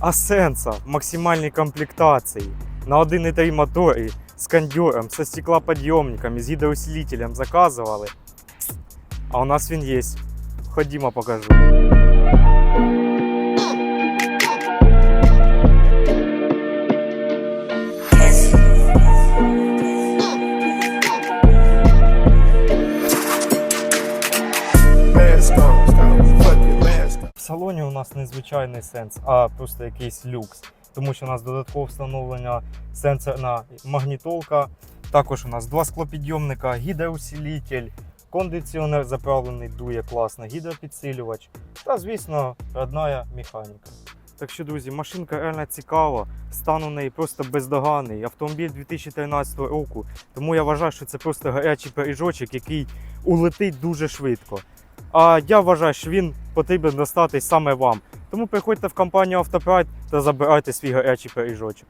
Асенса в максимальній комплектації на 1,3 моторі з кондюром, со стеклоподйомниками, з гідроусилителем заказували. А у нас він є. Ходімо, покажу. Салоні у нас не звичайний сенс, а просто якийсь люкс. Тому що у нас додаткове встановлення сенсорна магнітолка. Також у нас два склопідйомника, гідроусилитель, кондиціонер заправлений, дує класно, гідропідсилювач та, звісно, родная механіка. Так що, друзі, машинка реально цікава, стан у неї просто бездоганний. Автомобіль 2013 року. Тому я вважаю, що це просто гарячий пиріжочок, який улетить дуже швидко. А я вважаю, що він потрібен достатись саме вам. Тому приходьте в компанію Автопрайд та забирайте свій гарячий пиріжочок.